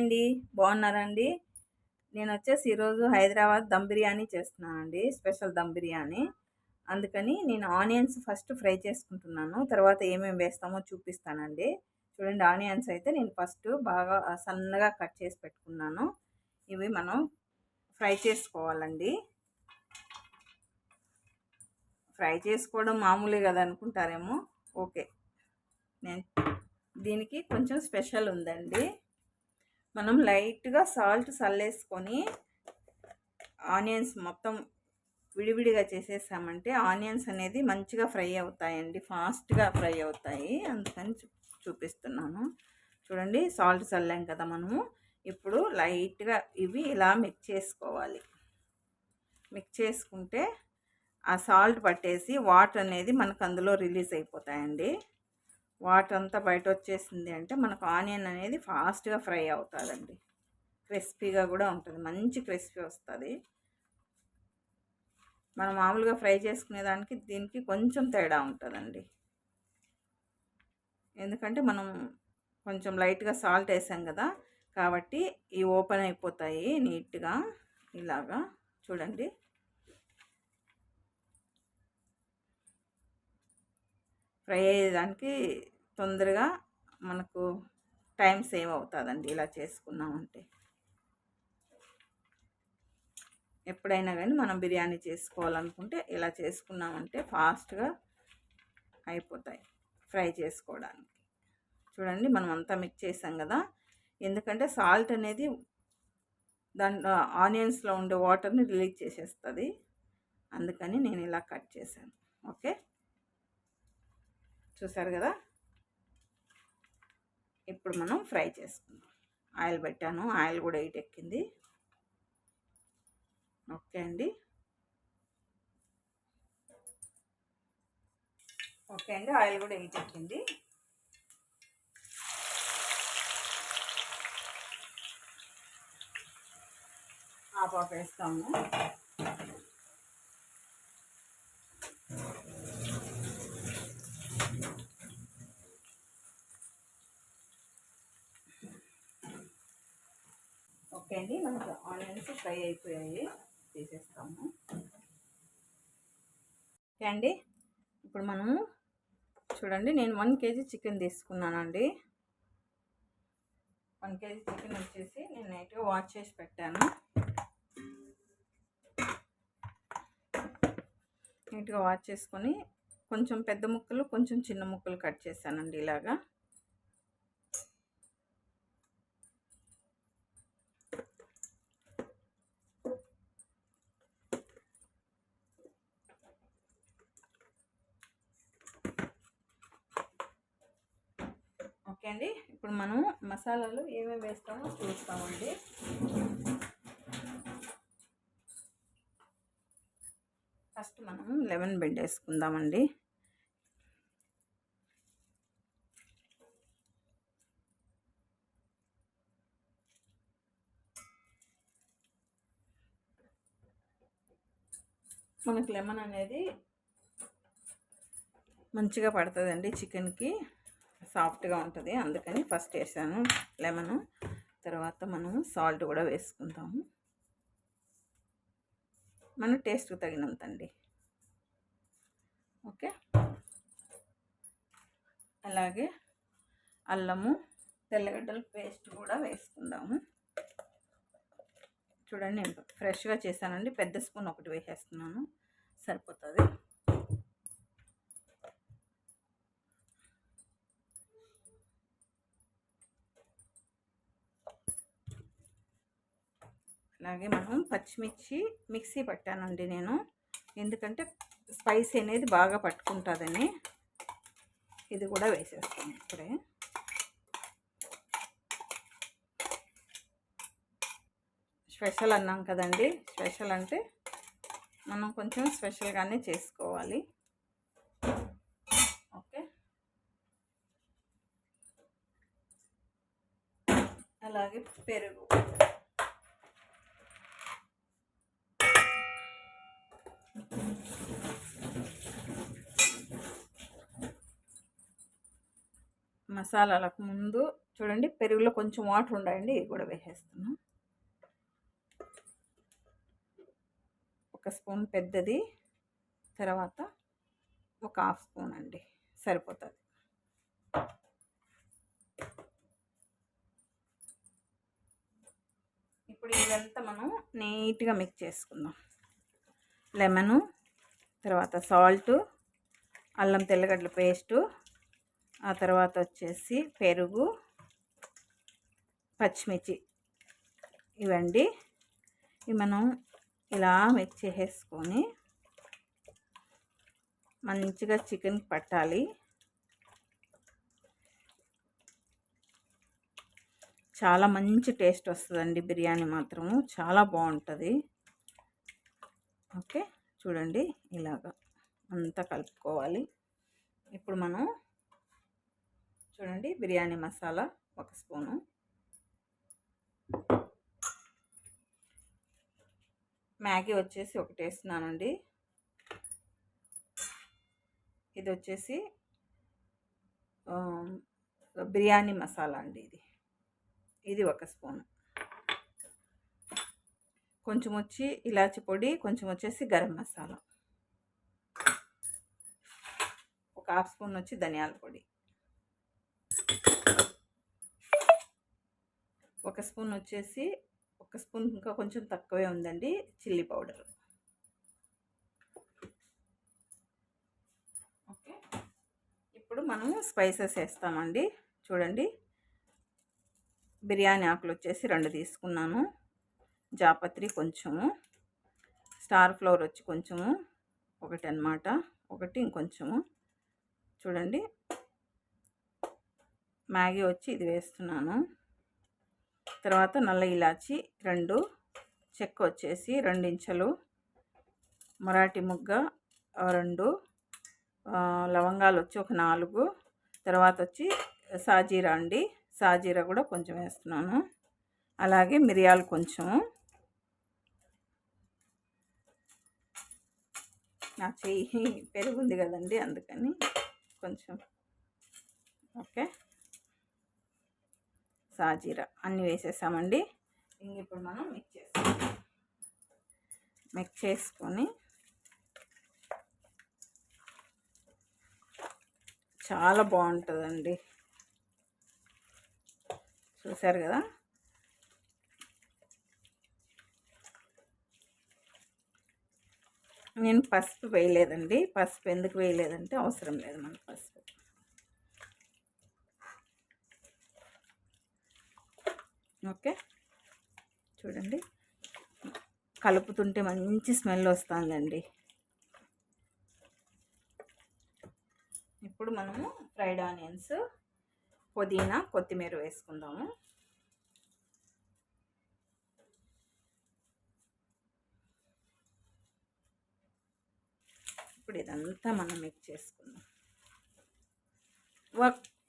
అండి. బాగున్నారండి? నేను వచ్చేసి ఈరోజు హైదరాబాద్ దమ్ బిర్యానీ చేస్తున్నానండి. స్పెషల్ దమ్ బిర్యానీ. అందుకని నేను ఆనియన్స్ ఫస్ట్ ఫ్రై చేసుకుంటున్నాను. తర్వాత ఏమేమి వేస్తామో చూపిస్తానండి. చూడండి ఆనియన్స్ అయితే నేను ఫస్ట్ బాగా సన్నగా కట్ చేసి పెట్టుకున్నాను. ఇవి మనం ఫ్రై చేసుకోవాలండి. ఫ్రై చేసుకోవడం మామూలే కదా అనుకుంటారేమో? ఓకే. నేను దీనికి కొంచెం స్పెషల్ ఉందండి. మనం లైట్గా సాల్ట్ చల్లేసుకొని ఆనియన్స్ మొత్తం విడివిడిగా చేసేసామంటే ఆనియన్స్ అనేది మంచిగా ఫ్రై అవుతాయండి. ఫాస్ట్గా ఫ్రై అవుతాయి. అందుకని చూపిస్తున్నాను. చూడండి సాల్ట్ చల్లాం కదా మనము. ఇప్పుడు లైట్గా ఇవి ఇలా మిక్స్ చేసుకోవాలి. మిక్స్ చేసుకుంటే ఆ సాల్ట్ పట్టేసి వాటర్ అనేది మనకు అందులో రిలీజ్ అయిపోతాయండి. వాటర్ అంతా బయట వచ్చేసింది అంటే మనకు ఆనియన్ అనేది ఫాస్ట్గా ఫ్రై అవుతుందండి. క్రిస్పీగా కూడా ఉంటుంది. మంచి క్రిస్పీ వస్తుంది. మనం మామూలుగా ఫ్రై చేసుకునే దానికి దీనికి కొంచెం తేడా ఉంటుందండి. ఎందుకంటే మనం కొంచెం లైట్గా సాల్ట్ వేసాం కదా కాబట్టి ఇవి ఓపెన్ అయిపోతాయి నీట్గా ఇలాగా. చూడండి. ఫ్రై అయ్యేదానికి తొందరగా మనకు టైం సేవ్ అవుతుందండి ఇలా చేసుకున్నామంటే. ఎప్పుడైనా కానీ మనం బిర్యానీ చేసుకోవాలనుకుంటే ఇలా చేసుకున్నామంటే ఫాస్ట్గా అయిపోతాయి ఫ్రై చేసుకోవడానికి. చూడండి మనం అంతా మిక్స్ చేసాం కదా. ఎందుకంటే సాల్ట్ అనేది దాంట్లో ఆనియన్స్లో ఉండే వాటర్ని రిలీజ్ చేసేస్తుంది. అందుకని నేను ఇలా కట్ చేశాను. ఓకే? చూసారు కదా? ఇప్పుడు మనం ఫ్రై చేసుకుందాం. ఆయిల్ పెట్టాను. ఆయిల్ కూడా ఎయిట్ ఎక్కింది. ఓకే అండి. ఓకే అండి. ఆయిల్ కూడా ఎయిట్ ఎక్కింది. ఆఫ్ వేస్తాము. ఓకే అండి మనకు ఆనియన్స్ ఫ్రై అయిపోయాయి. తీసేస్తాము. ఓకే అండి ఇప్పుడు మనము చూడండి నేను వన్ కేజీ చికెన్ తీసుకున్నానండి. వన్ కేజీ చికెన్ వచ్చేసి నేను నైట్గా వాష్ చేసి పెట్టాను. నీట్గా వాష్ చేసుకొని కొంచెం పెద్ద ముక్కలు కొంచెం చిన్న ముక్కలు కట్ చేశానండి ఇలాగా. అండి ఇప్పుడు మనం మసాలాలు ఏమేమి వేస్తామో చూస్తామండి. ఫస్ట్ మనం లెమన్ బెడ్ వేసుకుందామండి. మనకు లెమన్ అనేది మంచిగా పడుతుందండి చికెన్కి. సాఫ్ట్గా ఉంటుంది. అందుకని ఫస్ట్ వేసాను లెమను. తర్వాత మనము సాల్ట్ కూడా వేసుకుంటాము మన టేస్ట్కి తగినంత అండి ఓకే? అలాగే అల్లము తెల్లగడ్డల పేస్ట్ కూడా వేసుకుందాము. చూడండి నేను ఫ్రెష్గా చేశానండి. పెద్ద స్పూన్ ఒకటి వేసేస్తున్నాను. సరిపోతుంది. అలాగే మనం పచ్చిమిర్చి మిక్సీ పట్టానండి నేను. ఎందుకంటే స్పైస్ అనేది బాగా పట్టుకుంటుందని. ఇది కూడా వేసేస్తాను ఇప్పుడే. స్పెషల్ అన్నాం కదండి. స్పెషల్ అంటే మనం కొంచెం స్పెషల్గానే చేసుకోవాలి. ఓకే. అలాగే పెరుగు. మసాలాలకు ముందు చూడండి పెరుగులో కొంచెం వాటర్ ఉండండి ఇది కూడా వేసేస్తున్నాం. ఒక స్పూన్ పెద్దది తర్వాత ఒక హాఫ్ స్పూన్ అండి సరిపోతుంది. ఇప్పుడు ఇదంతా మనం నీట్గా మిక్స్ చేసుకుందాం. లెమను తర్వాత సాల్ట్ అల్లం తెల్లగడ్డల పేస్టు ఆ తర్వాత వచ్చేసి పెరుగు పచ్చిమిర్చి ఇవండి. ఇవి మనం ఇలా మిక్స్ చేసేసుకొని మంచిగా చికెన్ పట్టాలి. చాలా మంచి టేస్ట్ వస్తుందండి బిర్యానీ మాత్రము. చాలా బాగుంటుంది. ఓకే చూడండి ఇలాగా అంతా కలుపుకోవాలి. ఇప్పుడు మనం చూడండి బిర్యానీ మసాలా ఒక స్పూను. మ్యాగీ వచ్చేసి ఒకటి వేస్తున్నానండి. ఇది వచ్చేసి బిర్యానీ మసాలా అండి ఇది. ఇది ఒక స్పూన్. కొంచెం వచ్చి ఇలాచి పొడి కొంచెం వచ్చేసి గరం మసాలా. ఒక హాఫ్ స్పూన్ వచ్చి ధనియాల పొడి. ఒక స్పూన్ వచ్చేసి ఒక స్పూన్ ఇంకా కొంచెం తక్కువే ఉందండి చిల్లీ పౌడర్. ఓకే. ఇప్పుడు మనము స్పైసెస్ వేస్తామండి. చూడండి. బిర్యానీ ఆకులు వచ్చేసి రెండు తీసుకున్నాను. జాపత్రి కొంచెము. స్టార్ ఫ్లవర్ వచ్చి కొంచెము. ఒకటి అనమాట ఒకటి ఇంకొంచెము. చూడండి. మ్యాగీ వచ్చి ఇది వేస్తున్నాను. తర్వాత నల్ల ఇలాచి రెండు చెక్క వచ్చేసి రెండించలు మరాఠీ ముగ్గ రెండు లవంగాలు వచ్చి ఒక నాలుగు తర్వాత వచ్చి సాజీరా అండి. సాజీరా కూడా కొంచెం వేస్తున్నాను. అలాగే మిరియాలు కొంచెము నా చెయ్యి పెరుగుంది కదండి అందుకని కొంచెం. ఓకే. సాజీరా అన్నీ వేసేసామండి. ఇంక ఇప్పుడు మనం మిక్స్ చేస్తాం. మిక్స్ చేసుకొని చాలా బాగుంటుందండి. చూసారు కదా? నేను పసుపు వేయలేదండి. పసుపు ఎందుకు వేయలేదంటే అవసరం లేదు మనకు పసుపు. ఓకే. చూడండి. కలుపుతుంటే మంచి స్మెల్ వస్తుందండి. ఇప్పుడు మనము ఫ్రైడ్ ఆనియన్స్ పుదీనా కొత్తిమీర వేసుకుందాము. ఇప్పుడు ఇదంతా మనం మిక్స్ చేసుకుందాం.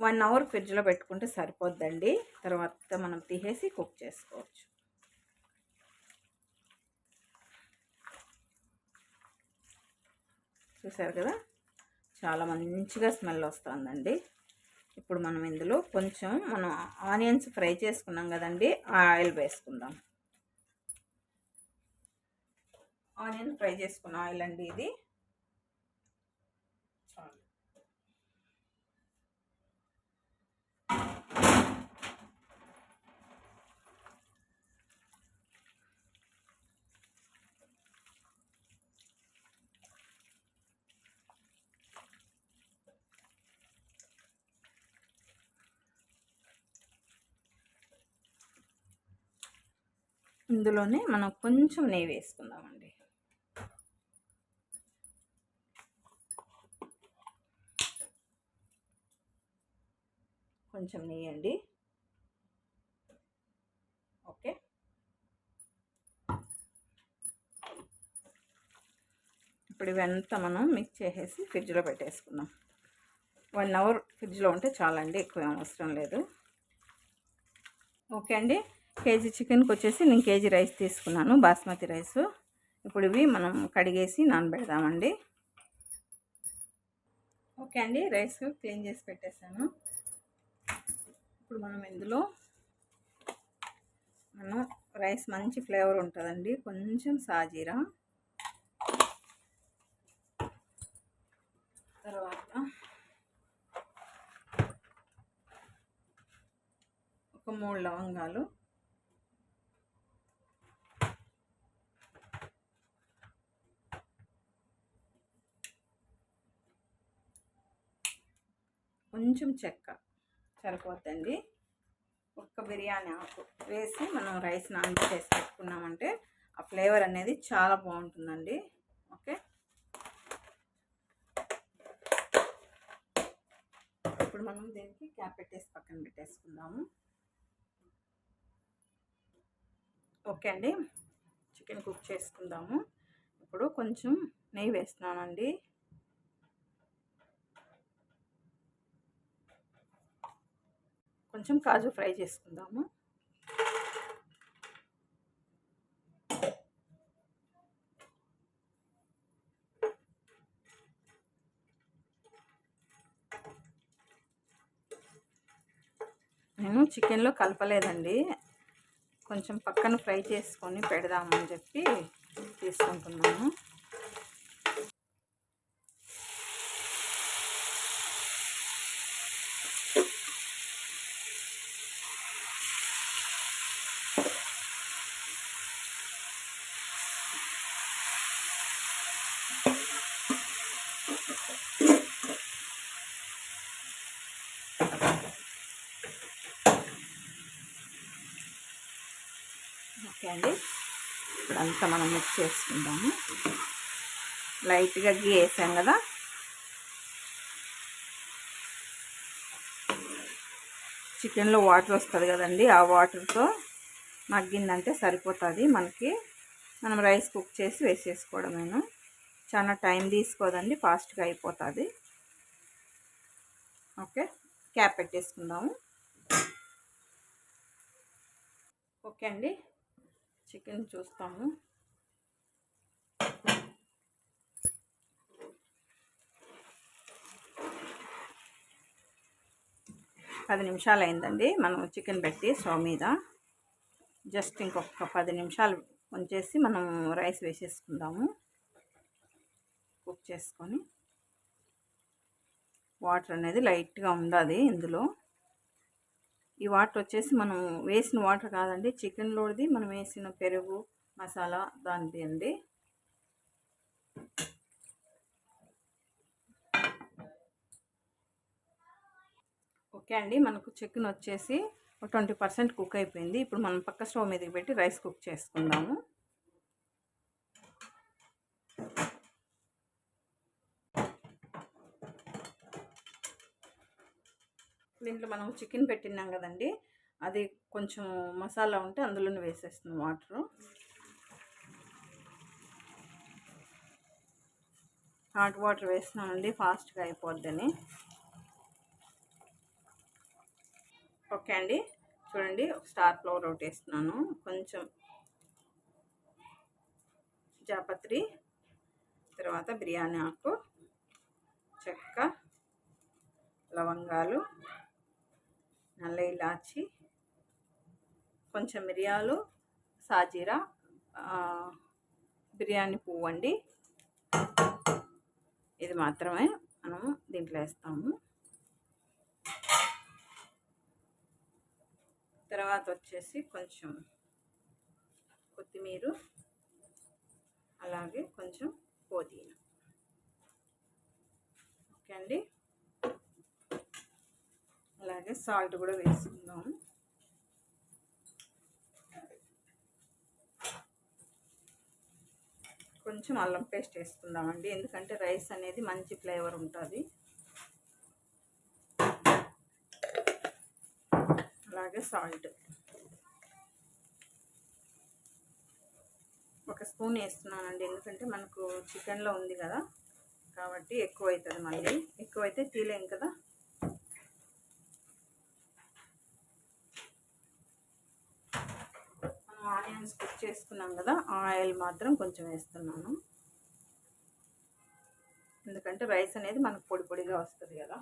వన్ అవర్ ఫ్రిడ్జ్లో పెట్టుకుంటే సరిపోద్దండి. తర్వాత మనం తీసేసి కుక్ చేసుకోవచ్చు. చూసారు కదా? చాలా మంచిగా స్మెల్ వస్తుందండి. ఇప్పుడు మనం ఇందులో కొంచెం మనం ఆనియన్స్ ఫ్రై చేసుకున్నాం కదండి ఆయిల్ వేసుకుందాం. ఆనియన్ ఫ్రై చేసుకున్న ఆయిల్ అండి ఇది. ఇందులోనే మనం కొంచెం నెయ్యి వేసుకుందామండి. కొంచెం నెయ్యండి. ఓకే. ఇప్పుడు ఇవంతా మనం మిక్స్ చేసేసి ఫ్రిడ్జ్లో పెట్టేసుకుందాం. వన్ అవర్ ఫ్రిడ్జ్లో ఉంటే చాలండి ఎక్కువ అవసరం లేదు. ఓకే అండి. కేజీ చికెన్కి వచ్చేసి నేను కేజీ రైస్ తీసుకున్నాను బాస్మతి రైస్. ఇప్పుడు ఇవి మనం కడిగేసి నానబెడదామండి. ఓకే అండి రైస్ క్లీన్ చేసి పెట్టేశాను. ఇప్పుడు మనం ఇందులో మనం రైస్ మంచి ఫ్లేవర్ ఉంటుందండి. కొంచెం సాజీరా. తర్వాత ఒక మూడు లవంగాలు. కొంచెం చెక్క. సరిపోద్దండి. ఒక్క బిర్యానీ ఆకు వేసి మనం రైస్ నాన్ చేసి పెట్టుకున్నామంటే ఆ ఫ్లేవర్ అనేది చాలా బాగుంటుందండి. ఓకే? ఇప్పుడు మనం దీనికి క్యాప్ పెట్టేసి పక్కన పెట్టేసుకుందాము. ఓకే అండి. చికెన్ కుక్ చేసుకుందాము. ఇప్పుడు కొంచెం నెయ్యి వేస్తున్నానండి. కొంచెం కాజు ఫ్రై చేసుకుందాము. నేను చికెన్లో కలపలేదండి. కొంచెం పక్కన ఫ్రై చేసుకొని పెడదామని చెప్పి తీసుకుంటున్నాను. ఓకే అండి ఇప్పుడు అంతా మనం మిక్స్ చేసుకుందాము. లైట్గా గీ వేసాం కదా. చికెన్లో వాటర్ వస్తుంది కదండి ఆ వాటర్తో మగ్గిందంటే సరిపోతుంది. మనకి మనం రైస్ కుక్ చేసి వేసేసుకోవడమేను. చాలా టైం తీసుకోదండి ఫాస్ట్గా అయిపోతుంది. ఓకే క్యాప్ పెట్టేసుకుందాము. ఓకే అండి. చికెన్ చూస్తాము. పది నిమిషాలు అయిందండి మనం చికెన్ పెట్టి స్టవ్ మీద జస్ట్ ఇంకొక పది నిమిషాలు ఉంచేసి మనం రైస్ వేసేసుకుందాము. కుక్ చేసుకొని వాటర్ అనేది లైట్గా ఉండాలి ఇందులో. ఈ వాటర్ వచ్చేసి మనం వేసిన వాటర్ కాదండి చికెన్లోది మనం వేసిన పెరుగు మసాలా దానిది అండి. ఓకే అండి మనకు చికెన్ వచ్చేసి ట్వంటీ పర్సెంట్ కుక్ అయిపోయింది. ఇప్పుడు మనం పక్క స్టవ్ మీదకి పెట్టి రైస్ కుక్ చేసుకుందాము. దీంట్లో మనం చికెన్ పెట్టినాం కదండి. అది కొంచెం మసాలా ఉంటే అందులోనే వేసేస్తుంది వాటరు. హాట్ వాటర్ వేస్తున్నానండి ఫాస్ట్గా అయిపోద్దని. ఓకే అండి. చూడండి ఒక స్టార్ ఫ్లవర్ ఒకటి వేస్తున్నాను. కొంచెం జాపత్రి తర్వాత బిర్యానీ ఆకు చెక్క లవంగాలు. నల్ల ఇలాచి కొంచెం మిరియాలు సాజీరా బిర్యానీ పువ్వు అండి ఇది మాత్రమే మనము దీంట్లో వేస్తాము. తర్వాత వచ్చేసి కొంచెం కొత్తిమీర అలాగే కొంచెం పుదీనా. ఓకే అండి? అలాగే సాల్ట్ కూడా వేసుకుందాం. కొంచెం అల్లం పేస్ట్ వేసుకుందామండి ఎందుకంటే రైస్ అనేది మంచి ఫ్లేవర్ ఉంటుంది. అలాగే సాల్ట్. ఒక స్పూన్ వేస్తున్నానండి ఎందుకంటే మనకు చికెన్లో ఉంది కదా కాబట్టి ఎక్కువ అవుతుంది మళ్ళీ. ఎక్కువైతే తీలేం కదా. వేసుకున్నాం కదా ఆయిల్ మాత్రం కొంచెం వేస్తున్నాను. ఎందుకంటే రైస్ అనేది మనకు పొడి పొడిగా వస్తుంది కదా.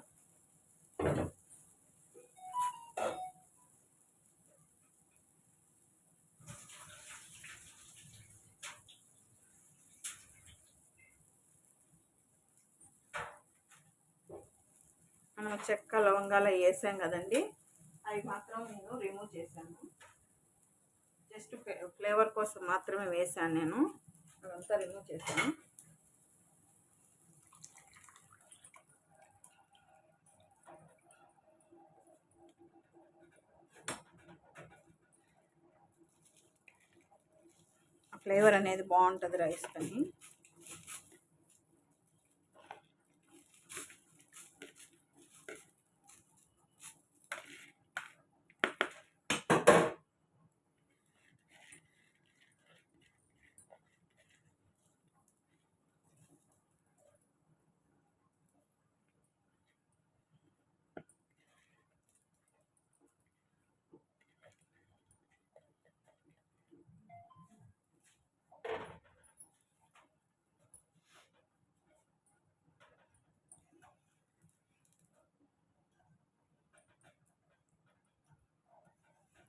మనం చెక్క లవంగాలు వేసాం కదండి అవి మాత్రం నేను రిమూవ్ చేశాను. జస్ట్ ఫ్లేవర్ కోసం మాత్రమే వేసాను నేను. అదంతా రిమూవ్ చేశాను. ఫ్లేవర్ అనేది బాగుంటుంది రైస్ కానీ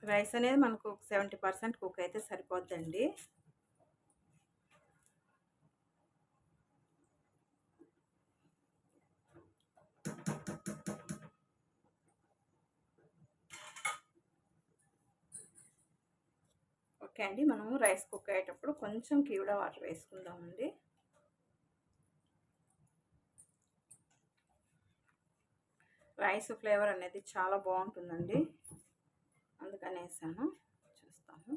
రైస్ అనేది మనకు సెవెంటీ పర్సెంట్ కుక్ అయితే సరిపోద్దండి. ఓకే అండి మనము రైస్ కుక్ అయ్యేటప్పుడు కొంచెం కీవుడా వాటర్ వేసుకుందామండి. రైస్ ఫ్లేవర్ అనేది చాలా బాగుంటుందండి. అందుకనేసాను వేసాను చూస్తాము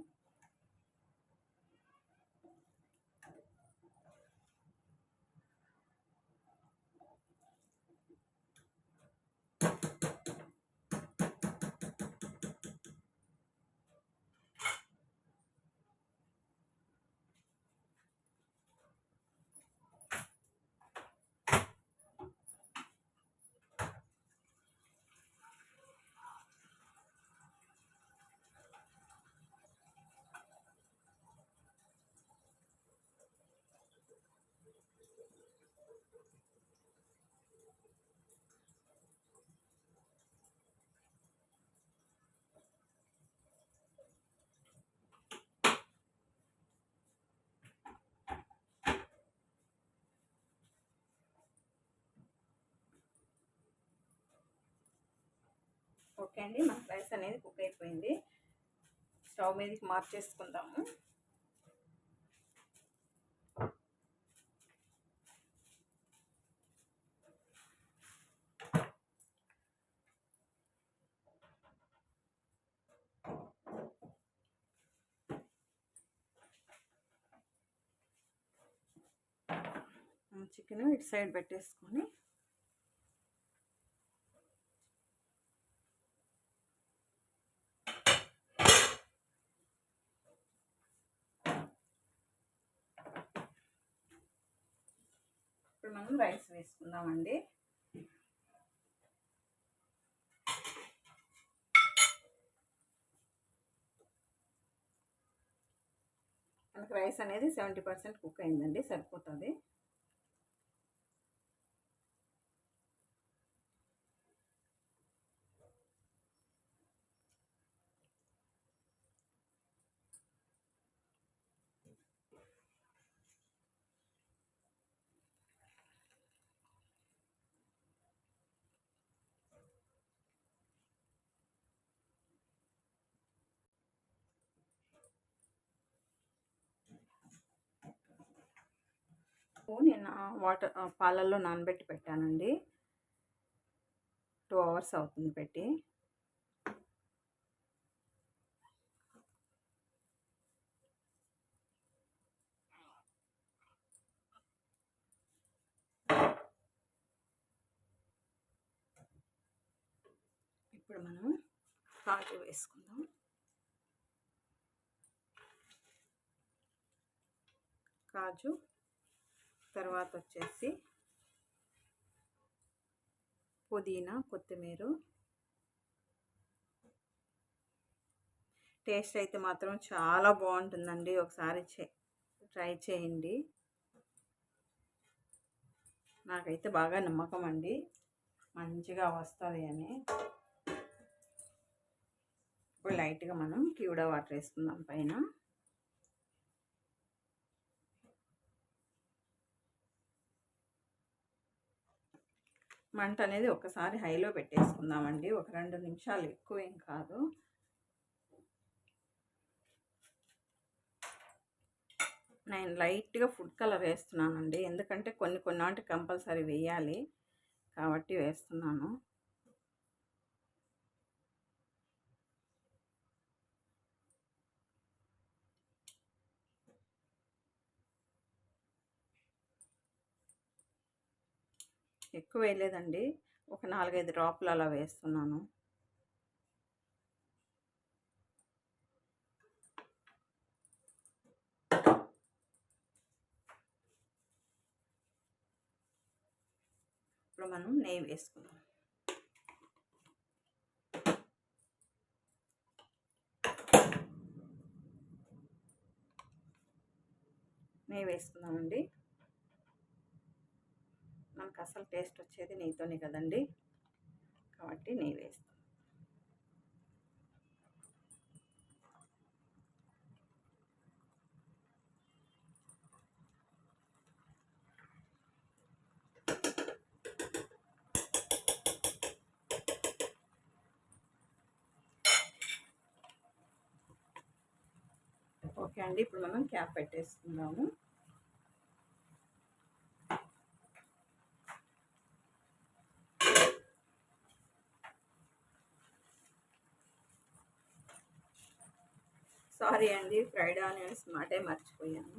ఓకే అండి మన రైస్ అనేది కుక్ అయిపోయింది. స్టవ్ మీదకి మార్చేసుకుందాము. చికెన్ ఇటు సైడ్ పెట్టేసుకొని మనం రైస్ వేసుకుందామండి. మనకు రైస్ అనేది సెవెంటీ పర్సెంట్ కుక్ అయిందండి సరిపోతుంది. నేను వాటర్ పాలల్లో నానబెట్టి పెట్టానండి. టూ అవర్స్ అవుతుంది పెట్టి. ఇప్పుడు మనం కాజు వేసుకుందాం. కాజు తర్వాత వచ్చేసి పుదీనా కొత్తిమీర. టేస్ట్ అయితే మాత్రం చాలా బాగుంటుందండి. ఒకసారి చే ట్రై చేయండి. నాకైతే బాగా నమ్మకం అండి. మంచిగా వస్తుంది అని. ఇప్పుడు లైట్గా మనం క్యూడా వాటర్ వేసుకుందాం పైన. మంట అనేది ఒకసారి హైలో పెట్టేసుకుందామండి. ఒక రెండు నిమిషాలు ఎక్కువ ఏం కాదు. నేను లైట్గా ఫుడ్ కలర్ వేస్తున్నానండి. ఎందుకంటే కొన్ని కొన్ని వాటికి కంపల్సరీ వేయాలి. కాబట్టి వేస్తున్నాను. ఎక్కువ వేయలేదండి. ఒక నాలుగైదు డ్రాప్లు అలా వేస్తున్నాను. ఇప్పుడు మనం నెయ్యి వేసుకుందాం. నెయ్యి వేసుకుందామండి. మనకు అసలు టేస్ట్ వచ్చేది నెయ్యితోనే కదండి. కాబట్టి నెయ్యి వేస్తాం. ఓకే అండి ఇప్పుడు మనం క్యాప్ పెట్టేసుకుందాము. సారీ అండి ఫ్రైడ్ ఆనియన్స్ మాటే మర్చిపోయాను.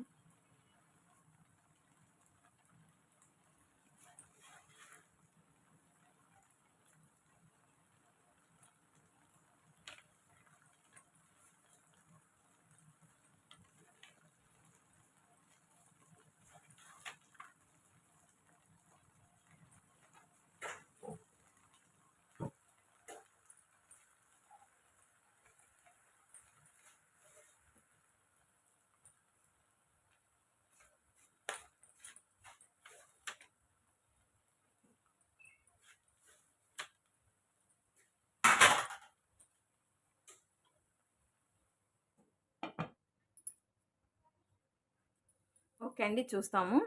ఓకే అండి చూస్తాము.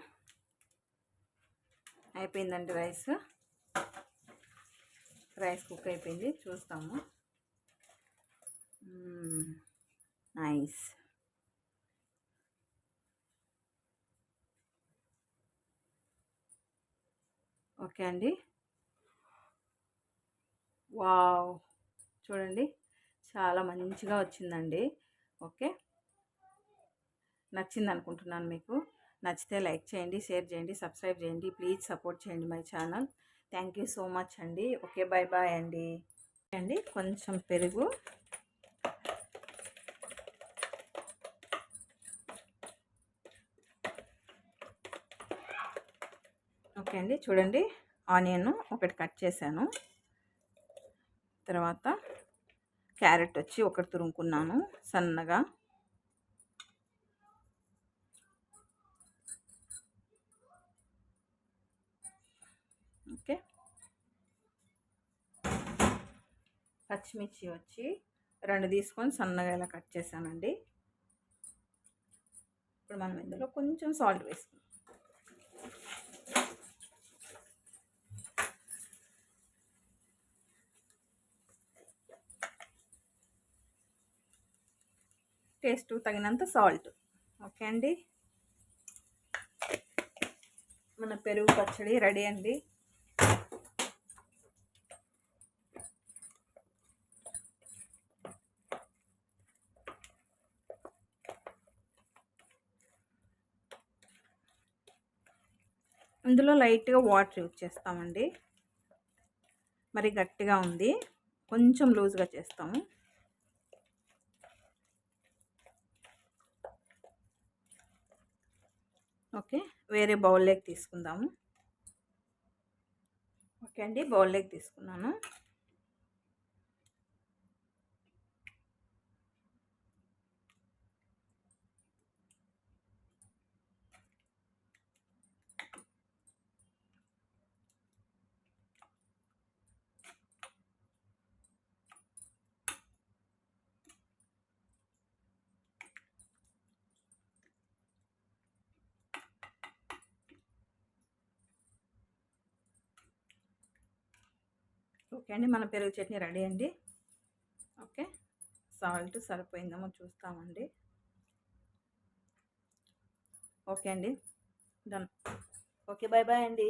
అయిపోయిందండి రైస్. రైస్ కుక్ అయిపోయింది చూస్తాము. నైస్. ఓకే అండి. వావ్. చూడండి చాలా మంచిగా వచ్చిందండి. ఓకే. నచ్చింది అనుకుంటున్నాను మీకు. నచ్చితే లైక్ చేయండి షేర్ చేయండి సబ్స్క్రైబ్ చేయండి ప్లీజ్ సపోర్ట్ చేయండి my channel. Thank you so much అండి. ఓకే బాయ్ బాయ్ అండి. అండి కొంచెం పెరుగు. ఓకే అండి చూడండి ఆనియన్ ఒకటి కట్ చేశాను. తర్వాత క్యారెట్ వచ్చి ఒకటి తురుముకున్నాను సన్నగా ఓకే పచ్చిమిర్చి వచ్చి రెండు తీసుకొని సన్నగా ఇలా కట్ చేశానండి. ఇప్పుడు మనం ఇందులో కొంచెం సాల్ట్ వేసుకుందాం. టేస్ట్ తగినంత సాల్ట్. ఓకే అండి? మన పెరుగు పచ్చడి రెడీ అండి. ఇందులో లైట్గా వాటర్ యూజ్ చేస్తామండి. మరి గట్టిగా ఉంది. కొంచెం లూజ్గా చేస్తాము. ఓకే. వేరే బౌల్లోకి తీసుకుందాము. ఓకే అండి. బౌల్లోకి తీసుకున్నాను. ఓకే అండి మన పెరుగు చట్నీ రెడీ అండి. ఓకే సాల్ట్ సరిపోయిందేమో చూస్తామండి. ఓకే అండి డన్. ఓకే బాయ్ బాయ్ అండి.